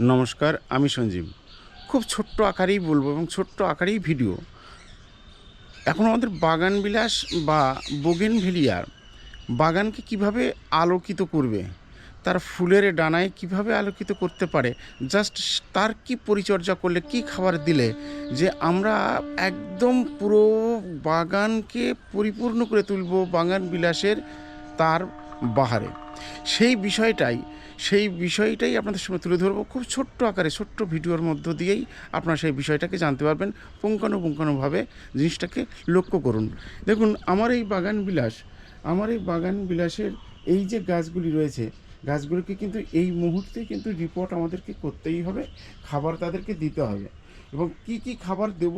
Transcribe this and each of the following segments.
নমস্কার, আমি সঞ্জীব। খুব ছোট্ট আকারেই বলব এবং ছোট্ট আকারেই ভিডিও। এখন আমাদের বাগান বিলাস বা বোগেনভেলিয়ার বাগানকে কীভাবে আলোকিত করবে, তার ফুলের ডানায় কীভাবে আলোকিত করতে পারে জাস্ট তার কি পরিচর্যা করলে, কি খাবার দিলে, যে আমরা একদম পুরো বাগানকে পরিপূর্ণ করে তুলব বাগান বিলাসের তার বাহারে। সেই বিষয়টাই সেই বিষয়টাই আপনাদের সঙ্গে তুলে ধরবো। খুব ছোট্ট আকারে, ছোট্ট ভিডিওর মধ্য দিয়েই আপনারা সেই বিষয়টাকে জানতে পারবেন। পুঙ্খানুপুঙ্খানুভাবে জিনিসটাকে লক্ষ্য করুন। দেখুন, আমার এই বাগান বিলাস, আমার এই বাগান বিলাসের এই যে গাছগুলি রয়েছে, গাছগুলোকে কিন্তু এই মুহূর্তে কিন্তু রিপোর্ট আমাদেরকে করতেই হবে, খাবার তাদেরকে দিতে হবে। এবং কি কি খাবার দেব,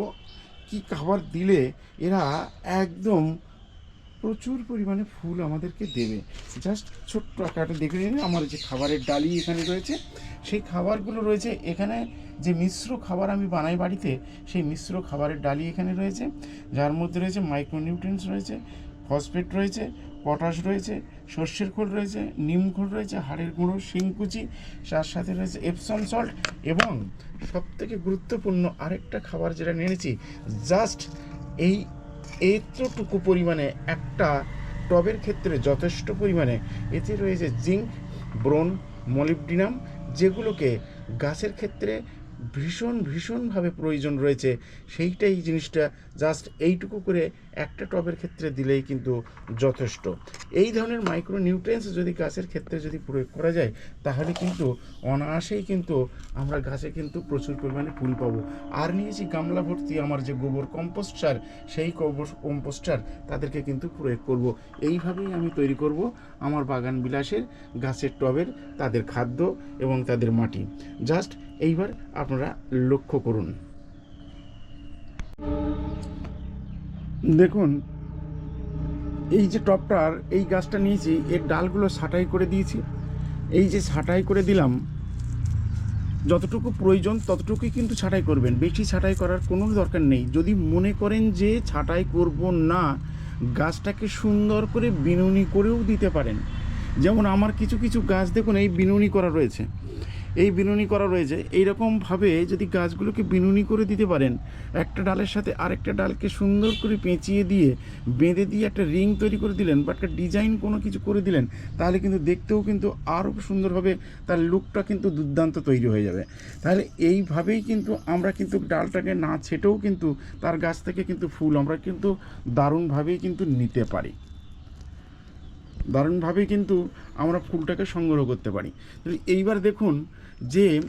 কি খাবার দিলে এরা একদম প্রচুর পরিমাণে ফুল আমাদেরকে দেবে। জাস্ট ছোট্ট আকারটা দেখে নিন, আমার যে খাবারের ডালি এখানে রয়েছে। সেই খাবারগুলো রয়েছে, এখানে যে মিশ্র খাবার আমি বানাই বাড়িতে, সেই মিশ্র খাবারের ডালি এখানে রয়েছে। যার মধ্যে রয়েছে মাইক্রোনিউট্রিয়েন্টস রয়েছে ফসফেট রয়েছে পটাশ রয়েছে, সর্ষের খোল রয়েছে, নিম খোল রয়েছে, হাড়ের গুঁড়ো শিংকুচি তার সাথে রয়েছে এপসম সল্ট এবং সবথেকে গুরুত্বপূর্ণ আরেকটা খাবার যেটা নিয়েছি জাস্ট এই এতটুকু পরিমাণে একটা টবের ক্ষেত্রে যথেষ্ট পরিমাণে এতে রয়েছে জিঙ্ক ব্রোন মলিবডিনাম, যেগুলোকে গাছের ক্ষেত্রে ভীষণ, ভীষণভাবে প্রয়োজন রয়েছে। সেইটাই জিনিসটা জাস্ট এইটুকু করে একটা টবের ক্ষেত্রে দিলেই কিন্তু যথেষ্ট। এই ধরনের মাইক্রো নিউট্রিয়েন্টস যদি গাছের ক্ষেত্রে যদি প্রয়োগ করা যায়, তাহলে কিন্তু অনায়াসেই কিন্তু আমরা গাছে কিন্তু প্রচুর পরিমাণে ফুল পাবো। আর নিয়েছি গামলা ভর্তি আমার যে গোবর কম্পোস্ট সার, সেই গোবর কম্পোস্ট সার তাদেরকে কিন্তু প্রয়োগ করব। এইভাবেই আমি তৈরি করব আমার বাগান বিলাসের গাছের টবের তাদের খাদ্য এবং তাদের মাটি। জাস্ট এইবার আপনারা লক্ষ্য করুন। দেখুন, এই যে টপটার এই গাছটা নিয়েছি এর ডালগুলো ছাঁটাই করে দিয়েছি, এই যে ছাঁটাই করে দিলাম, যতটুকু প্রয়োজন ততটুকুই কিন্তু ছাঁটাই করবেন। বেশি ছাঁটাই করার কোনো দরকার নেই। যদি মনে করেন যে ছাঁটাই করব না, গাছটাকে সুন্দর করে বিনুনি করেও দিতে পারেন। যেমন আমার কিছু কিছু গাছ দেখুন, এই বিনুনি করা রয়েছে। এই বিনুনি করা রয়েছে এইরকমভাবে যদি গাছগুলোকে বিনুনি করে দিতে পারেন, একটা ডালের সাথে আরেকটা ডালকে সুন্দর করে পেঁচিয়ে দিয়ে, বেঁধে দিয়ে একটা রিং তৈরি করে দিলেন বা একটা ডিজাইন কোনো কিছু করে দিলেন, তাহলে কিন্তু দেখতেও কিন্তু আরও সুন্দরভাবে তার লুকটা কিন্তু দুর্দান্ত তৈরি হয়ে যাবে। তাহলে এইভাবেই কিন্তু আমরা কিন্তু ডালটাকে না ছেটেও কিন্তু তার গাছ থেকে কিন্তু ফুল আমরা কিন্তু দারুণভাবেই কিন্তু নিতে পারি। দারুণভাবে কিন্তু আমরা ফুলটাকে সংগ্রহ করতে পারি। এইবার দেখুন যে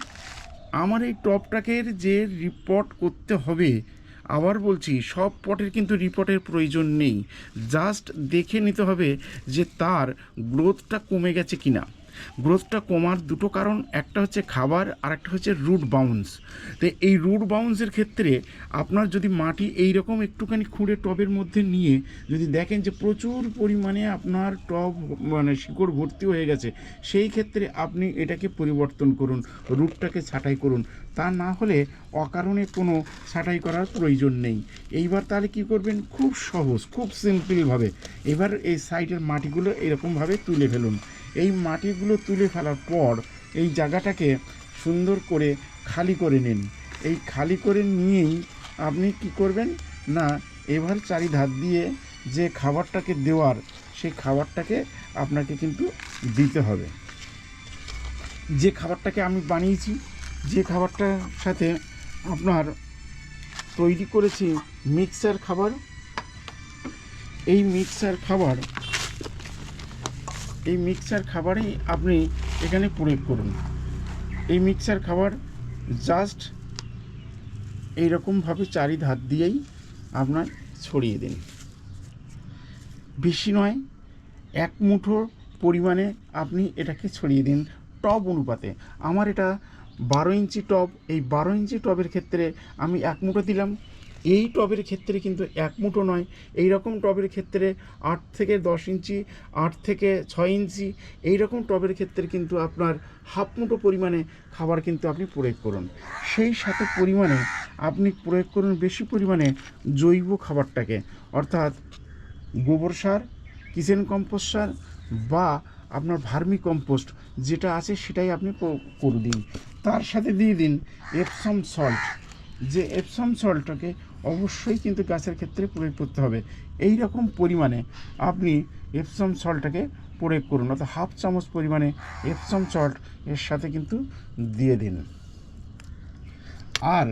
আমার এই টপটাকে যে রিপোর্ট করতে হবে, আবার বলছি সব পটের কিন্তু রিপোর্টের প্রয়োজন নেই। জাস্ট দেখে নিতে হবে যে তার গ্রোথটা কমে গেছে কিনা। গ্রোথটা কমার দুটো কারণ, একটা হচ্ছে খাবার, আর একটা হচ্ছে রুট বাউন্স তো এই রুট বাউন্সের ক্ষেত্রে আপনার যদি মাটি এই রকম একটুখানি খুঁড়ে টবের মধ্যে নিয়ে যদি দেখেন যে প্রচুর পরিমাণে আপনার টব মানে শিকড় ভর্তি হয়ে গেছে, সেই ক্ষেত্রে আপনি এটাকে পরিবর্তন করুন রুটটাকে ছাঁটাই করুন। তা না হলে অকারণে কোনো ছাঁটাই করার প্রয়োজন নেই। এইবার তাহলে কি করবেন? খুব সহজ, খুব সিম্পলভাবে এবার এই সাইডের মাটিগুলো এরকমভাবে তুলে ফেলুন। এই মাটিগুলো তুলে ফেলার পর এই জায়গাটাকে সুন্দর করে খালি করে নিন। এই খালি করে নিয়েই আপনি কি করবেন? না এবার চারিধার দিয়ে যে খাবারটাকে দেওয়ার, সেই খাবারটাকে আপনাকে কিন্তু দিতে হবে। যে খাবারটাকে আমি বানিয়েছি, যে খাবারটার সাথে আপনার তৈরি করেছি মিক্সার খাবার, এই মিক্সার খাবার এই মিক্সার খাবারই আপনি এখানে প্রয়োগ করুন। এই মিক্সার খাবার জাস্ট এইরকমভাবে চারিধার দিয়েই আপনার ছড়িয়ে দিন। বেশি নয়, এক মুঠো পরিমাণে আপনি এটাকে ছড়িয়ে দিন টব অনুপাতে। আমার এটা বারো ইঞ্চি টব, এই বারো ইঞ্চি টবের ক্ষেত্রে আমি এক মুঠো দিলাম এই টবের ক্ষেত্রে কিন্তু এক মুঠো নয়। এই রকম টবের ক্ষেত্রে আট থেকে দশ ইঞ্চি, আট থেকে ছয় ইঞ্চি এই রকম টবের ক্ষেত্রে কিন্তু আপনার হাফ মুঠো পরিমাণে খাবার কিন্তু আপনি প্রয়োগ করুন। সেই সাথে পরিমাণে আপনি প্রয়োগ করুন বেশি পরিমাণে জৈব খাবারটাকে। অর্থাৎ গোবর সার, কিচেন কম্পোস্ট সার বা আপনার ভার্মি কম্পোস্ট যেটা আছে সেটাই আপনি করে দিন। তার সাথে দিয়ে দিন এপসম সল্ট। যে এপসম সল্টটাকে অবশ্যই কিন্তু গাছের ক্ষেত্রে প্রয়োগ করতে হবে। এই রকম পরিমাণে আপনি এপসম সল্টটাকে প্রয়োগ করুন, অর্থাৎ হাফ চামচ পরিমাণে এপসম সল্ট এর সাথে কিন্তু দিয়ে দিন। আর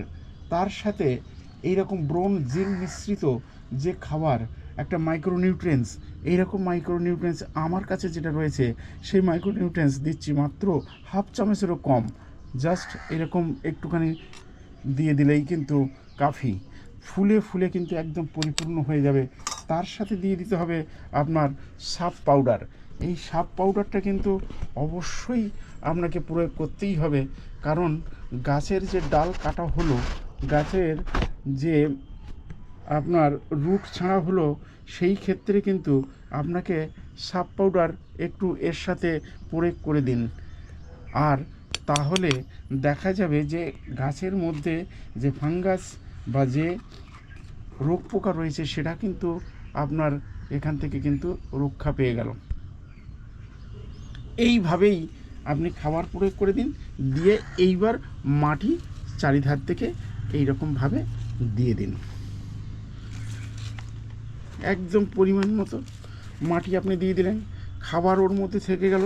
তার সাথে এই রকম ব্রোন জিন মিশ্রিত যে খাবার, একটা মাইক্রোনিউট্রিয়েন্টস এইরকম মাইক্রোনিউট্রিয়েন্টস আমার কাছে যেটা রয়েছে, সেই মাইক্রোনিউট্রিয়েন্টস দিচ্ছি মাত্র হাফ চামচেরও কম। জাস্ট এরকম একটুখানি দিয়ে দিলেই কিন্তু কাফি। ফুলে ফুলে কিন্তু একদম পরিপূর্ণ হয়ে যাবে। তার সাথে দিয়ে দিতে হবে আপনার সাপ পাউডার। এই সাপ পাউডারটা কিন্তু অবশ্যই আপনাকে প্রয়োগ করতেই হবে। কারণ গাছের যে ডাল কাটা হলো, গাছের যে আপনার রুট ছাড়া হলো, সেই ক্ষেত্রে কিন্তু আপনাকে সাপ পাউডার একটু এর সাথে প্রয়োগ করে দিন। আর তাহলে দেখা যাবে যে গাছের মধ্যে যে ফাঙ্গাস বা যে রোগ পোকা রয়েছে, সেটা কিন্তু আপনার এখান থেকে কিন্তু রক্ষা পেয়ে গেল। এইভাবেই আপনি খাবার প্রয়োগ করে দিন, দিয়ে এইবার মাটি চারিধার থেকে এইরকমভাবে দিয়ে দিন। একদম পরিমাণ মতো মাটি আপনি দিয়ে দিলেন, খাবার ওর মধ্যে থেকে গেল।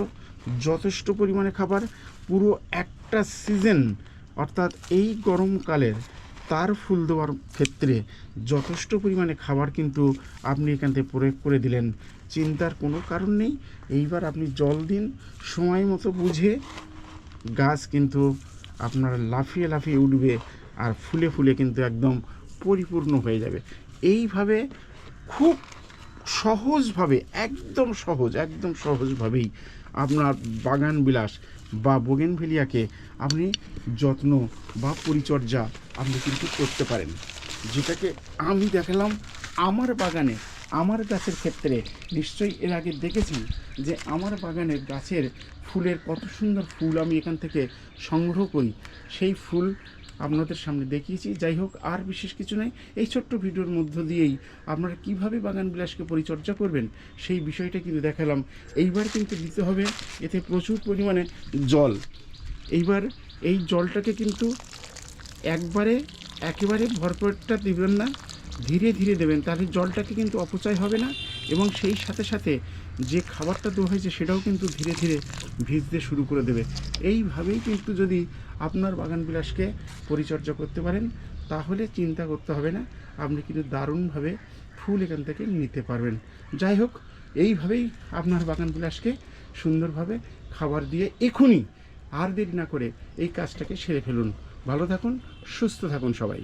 যথেষ্ট পরিমাণে খাবার পুরো একটা সিজন অর্থাৎ এই গরমকালের তার ফুল দেওয়ার ক্ষেত্রে যথেষ্ট পরিমাণে খাবার কিন্তু আপনি এখান থেকে প্রয়োগ করে দিলেন। চিন্তার কোনো কারণ নেই। এইবার আপনি জল দিন, সময় মতো বুঝে গাছ কিন্তু আপনার লাফিয়ে লাফিয়ে উঠবে আর ফুলে ফুলে কিন্তু একদম পরিপূর্ণ হয়ে যাবে। এইভাবে খুব সহজভাবে, একদম সহজ, একদম সহজভাবেই আপনার বাগান বিলাস বা বোগেনভেলিয়াকে আপনি যত্ন বা পরিচর্যা আপনি কিন্তু করতে পারেন। যেটাকে আমি দেখালাম আমার বাগানে, আমার গাছের ক্ষেত্রে। নিশ্চয়ই এর আগে দেখেছেন যে আমার বাগানের গাছের ফুলের কত সুন্দর ফুল আমি এখান থেকে সংগ্রহ করি। সেই ফুল আপনাদের সামনে দেখিয়েছি। যাই হোক, আর বিশেষ কিছু নেই এই ছোট্ট ভিডিওর মধ্য দিয়েই আপনারা কীভাবে বাগান বিলাসকে পরিচর্যা করবেন, সেই বিষয়টা কিন্তু দেখালাম। এইবার কিন্তু দিতে হবে এতে প্রচুর পরিমাণে জল। এইবার এই জলটাকে কিন্তু একবারে, একেবারে ভরপুরটা দেবেন না, ধীরে ধীরে দেবেন। তাহলে জলটাকে কিন্তু অপচয় হবে না। এবং সেই সাথে সাথে যে খাবারটা দেওয়া হয়েছে সেটাও কিন্তু ধীরে ধীরে ভিজতে শুরু করে দেবে। এইভাবেই কিন্তু যদি আপনার বাগান বিলাসকে পরিচর্যা করতে পারেন, তাহলে চিন্তা করতে হবে না, আপনি কিন্তু দারুণভাবে ফুল এখান থেকে নিতে পারবেন। যাই হোক, এইভাবেই আপনার বাগান বিলাসকে সুন্দরভাবে খাবার দিয়ে এখনই আর দেরি না করে এই কাজটাকে সেরে ফেলুন। ভালো থাকুন, সুস্থ থাকুন সবাই।